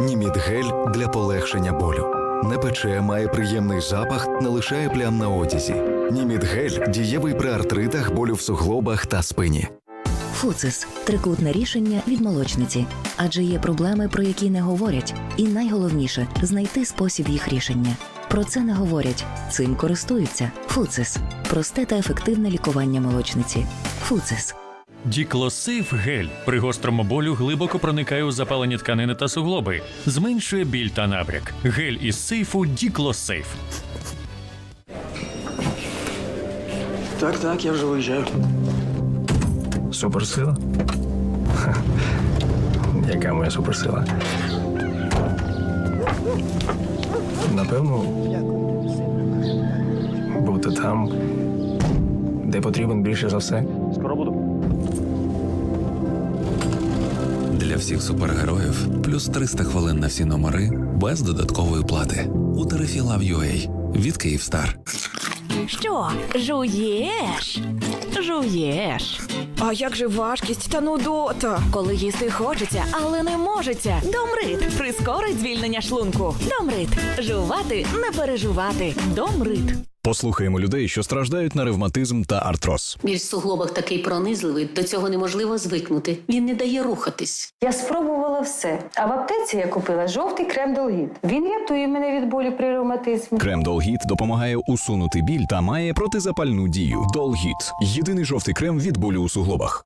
Німідгель для полегшення болю. Не пече, має приємний запах, не лишає плям на одязі. Німідгель дієвий при артритах, болю в суглобах та спині. Фуцис трикутне рішення від молочниці, адже є проблеми, про які не говорять, і найголовніше знайти спосіб їх рішення. Про це не говорять, цим користуються. Фуцис просте та ефективне лікування молочниці. Фуцис. Діклосейф гель при гострому болю глибоко проникає у запалені тканини та суглоби, зменшує біль та набряк. Гель із сейфу Діклосейф. Так, так, я вже виїжджаю. Суперсила? Ха. Яка моя суперсила? Напевно, бути там, де потрібен більше за все. Всіх супергероїв плюс 300 хвилин на всі номери без додаткової плати у тарифі Love.ua від Київстар. Що, жуєш? Жуєш. А як же важкість та нудота? Коли їсти хочеться, але не можеться. Домрит прискорить звільнення шлунку. Домрит. Жувати не переживати. Домрит. Послухаємо людей, що страждають на ревматизм та артроз. Біль в суглобах такий пронизливий, до цього неможливо звикнути. Він не дає рухатись. Я спробувала все. А в аптеці я купила жовтий крем Долгіт. Він рятує мене від болю при ревматизмі. Крем Долгіт допомагає усунути біль та має протизапальну дію. Долгіт єдиний жовтий крем від болю у суглобах.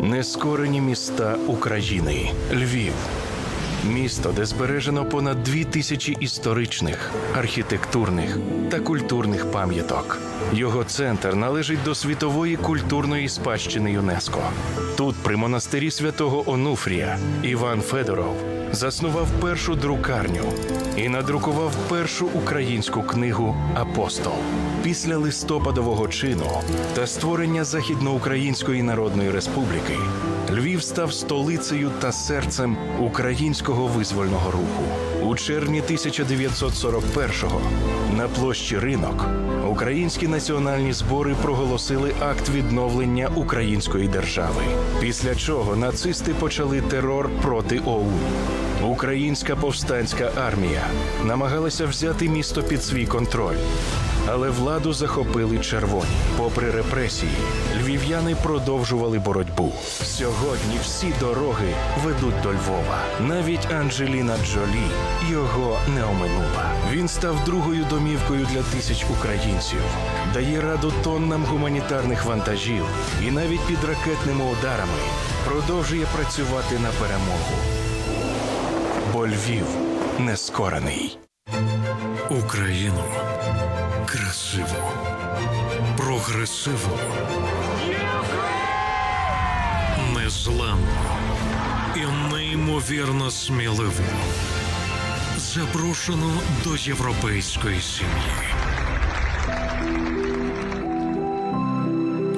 Нескорені міста України. Львів. Місто, де збережено понад дві тисячі історичних, архітектурних та культурних пам'яток. Його центр належить до світової культурної спадщини ЮНЕСКо. Тут, при монастирі святого Онуфрія, Іван Федоров заснував першу друкарню і надрукував першу українську книгу Апостол. Після листопадового чину та створення Західноукраїнської Народної Республіки Львів став столицею та серцем українського визвольного руху. У червні 1941-го на площі Ринок українські національні збори проголосили акт відновлення української держави. Після чого нацисти почали терор проти ОУН. Українська повстанська армія намагалася взяти місто під свій контроль. Але владу захопили червоні. Попри репресії, львів'яни продовжували боротьбу. Сьогодні всі дороги ведуть до Львова. Навіть Анджеліна Джолі його не оминула. Він став другою домівкою для тисяч українців, дає раду тоннам гуманітарних вантажів і навіть під ракетними ударами продовжує працювати на перемогу. Бо Львів нескорений. Україну красиво, прогресивно, незламно і неймовірно сміливо. Запрошено до європейської сім'ї.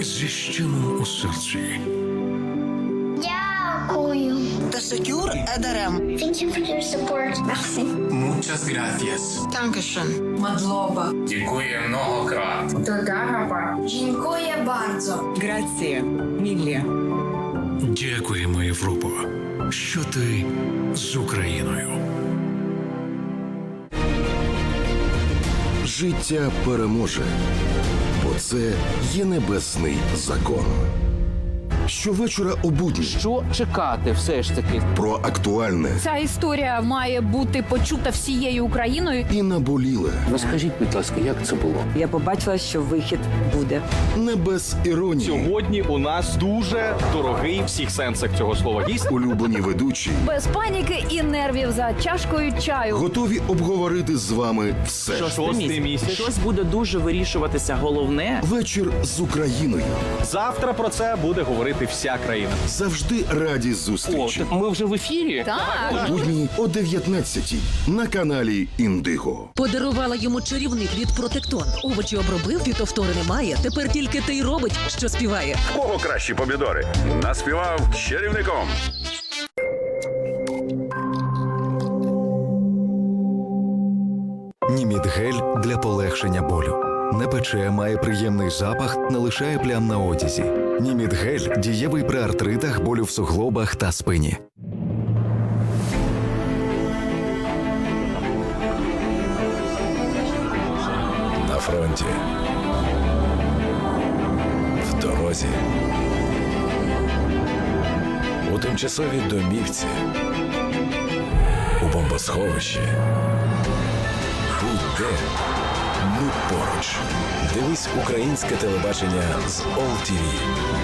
Зі щемом у серці. Дякую. The secure Ederem. Thank you for your support. Merci. Muchas gracias. Dankeschön. Мадлоба. Дякую многократ. Додараба. Дякую bardzo. Грація. Міллі. Дякуємо, Європа, що ти з Україною. Життя переможе, бо це є небесний закон. Щовечора у будні Що чекати все ж таки? про актуальне Ця історія має бути почута всією Україною. і наболіле скажіть, будь ласка, як це було? Я побачила, що вихід буде. не без іронії. Сьогодні у нас дуже дорогий всіх сенсах цього слова гість. Улюблені ведучі Без паніки і нервів за чашкою чаю. готові обговорити з вами все. Шостий місяць. Щось буде дуже вирішуватися. Головне Вечір з Україною. Завтра про це буде говорити вся країна. Завжди раді зустрічі. так ми вже в ефірі. Так. Будні о 19 на каналі Індиго. Подарувала йому чарівник від Протектон. Овочі обробив, фітофтори немає. Тепер тільки те й робить, що співає. Кого кращі помідори? Наспівав чарівником. Німідгель для полегшення болю. Не пече, має приємний запах, не лишає плям на одязі. Німідгель дієвий при артритах, болю в суглобах та спині. На фронті. В дорозі. У тимчасовій домівці. У бомбосховищі. Будь-де. Ми поруч. Дивись українське телебачення з ОЛТВ.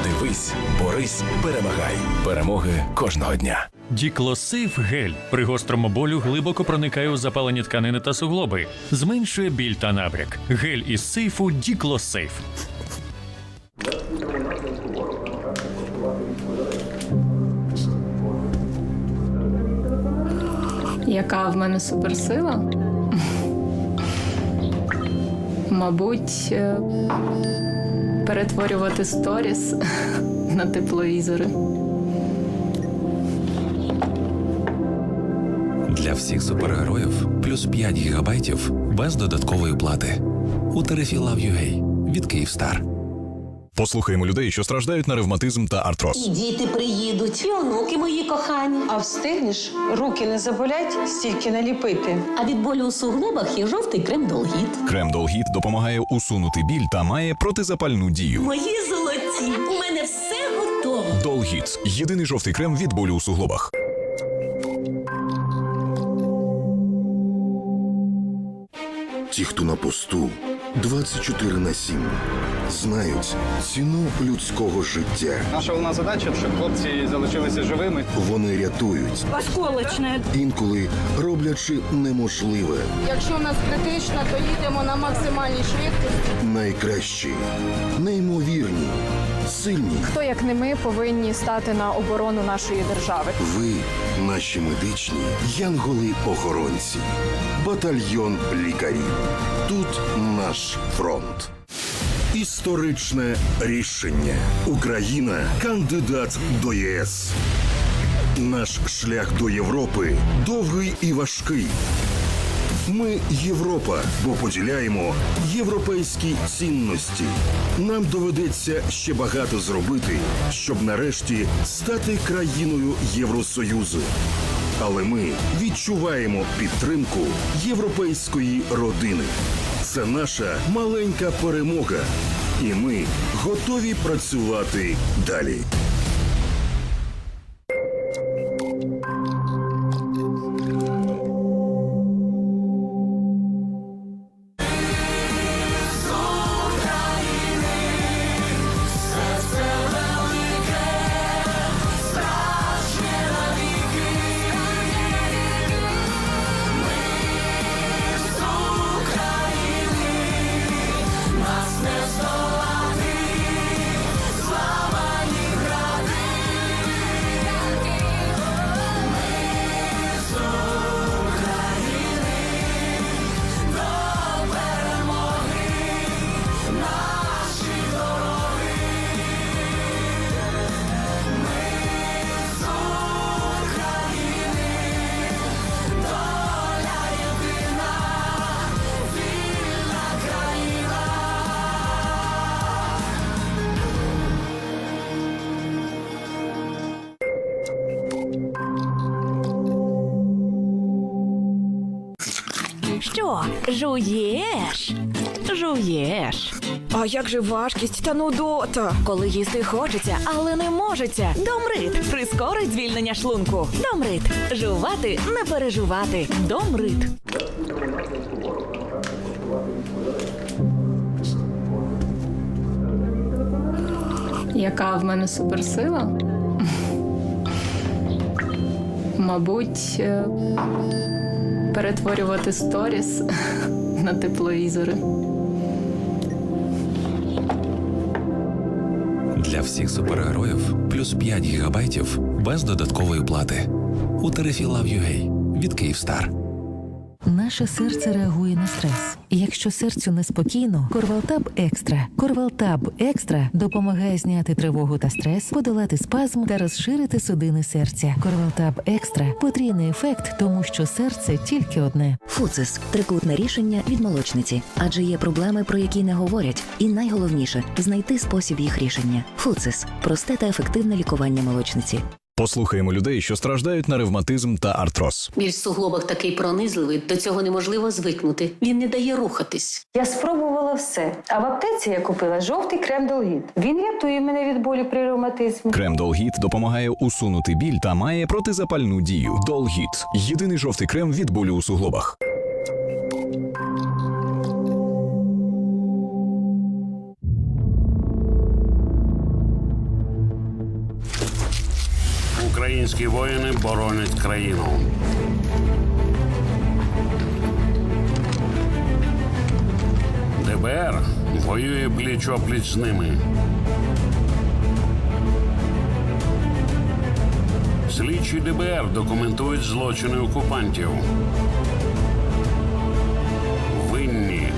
Дивись, борись, перемагай. Перемоги кожного дня. Діклосейф гель при гострому болю глибоко проникає у запалені тканини та суглоби, зменшує біль та набряк. Гель із сейфу Діклосейф. Яка в мене суперсила? Мабуть, е, перетворювати сторіс на тепловізори. Для всіх супергероїв плюс 5 гігабайтів без додаткової плати. У тарифі Love.ua від Київстар. Послухаємо людей, що страждають на ревматизм та артроз. І діти приїдуть, і онуки мої кохані. А встигнеш, руки не заболять, стільки наліпити. А від болю у суглобах є жовтий крем Долгіт. Крем Долгіт допомагає усунути біль та має протизапальну дію. Мої золоті, у мене все готово. Долгіт єдиний жовтий крем від болю у суглобах. Ті, хто на посту 24 на 7, знають ціну людського життя. Наша головна задача, щоб хлопці залишилися живими. Вони рятують, Осколочне. інколи роблячи неможливе. Якщо у нас критично, то їдемо на максимальній швидкості. Найкращі, неймовірні, сильні. Хто, як не ми, повинні стати на оборону нашої держави? Ви, наші медичні янголи-охоронці, батальйон лікарів. Тут наш фронт. Історичне рішення. Україна кандидат до ЄС. Наш шлях до Європи довгий і важкий. Ми Європа, бо поділяємо європейські цінності. Нам доведеться ще багато зробити, щоб нарешті стати країною Євросоюзу. Але ми відчуваємо підтримку європейської родини. Це наша маленька перемога, і ми готові працювати далі. Що, жуєш? Жуєш. А як же важкість та нудота? Коли їсти хочеться, але не можеться. Домрит прискорить звільнення шлунку. Домрит. Жувати не переживати. Домрит. Яка в мене суперсила? Мабуть, е, перетворювати сторіс на тепловізори. Для всіх супергероїв плюс 5 гігабайтів без додаткової плати. У тарифі Love.ua від Київстар. Наше серце реагує на стрес. Якщо серцю неспокійно, Корвалтаб Екстра. Корвалтаб Екстра допомагає зняти тривогу та стрес, подолати спазм та розширити судини серця. Корвалтаб Екстра потрійний ефект, тому що серце тільки одне. Фуцис трикутне рішення від молочниці, адже є проблеми, про які не говорять, і найголовніше знайти спосіб їх рішення. Фуцис просте та ефективне лікування молочниці. Послухаємо людей, що страждають на ревматизм та артроз. Біль в суглобах такий пронизливий, до цього неможливо звикнути. Він не дає рухатись. Я спробувала все. А в аптеці я купила жовтий крем Долгіт. Він рятує мене від болю при ревматизмі. Крем Долгіт допомагає усунути біль та має протизапальну дію. Долгіт єдиний жовтий крем від болю у суглобах. Українські воїни боронять країну. ДБР воює пліч опліч з ними. Слідчі ДБР документують злочини окупантів. Винні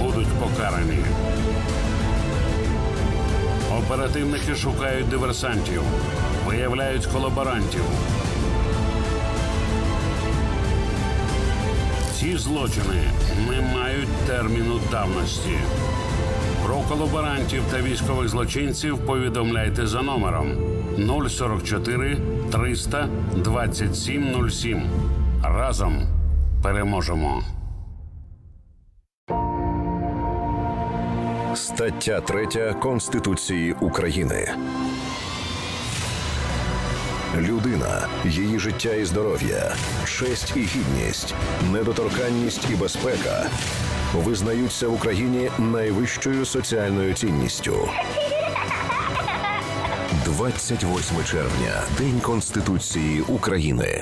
будуть покарані. Оперативники шукають диверсантів, виявляють колаборантів. Ці злочини не мають терміну давності. Про колаборантів та військових злочинців повідомляйте за номером 044 300 2707. Разом переможемо. Стаття 3 Конституції України. Людина, її життя і здоров'я, честь і гідність, недоторканність і безпека визнаються в Україні найвищою соціальною цінністю. 28 червня День Конституції України.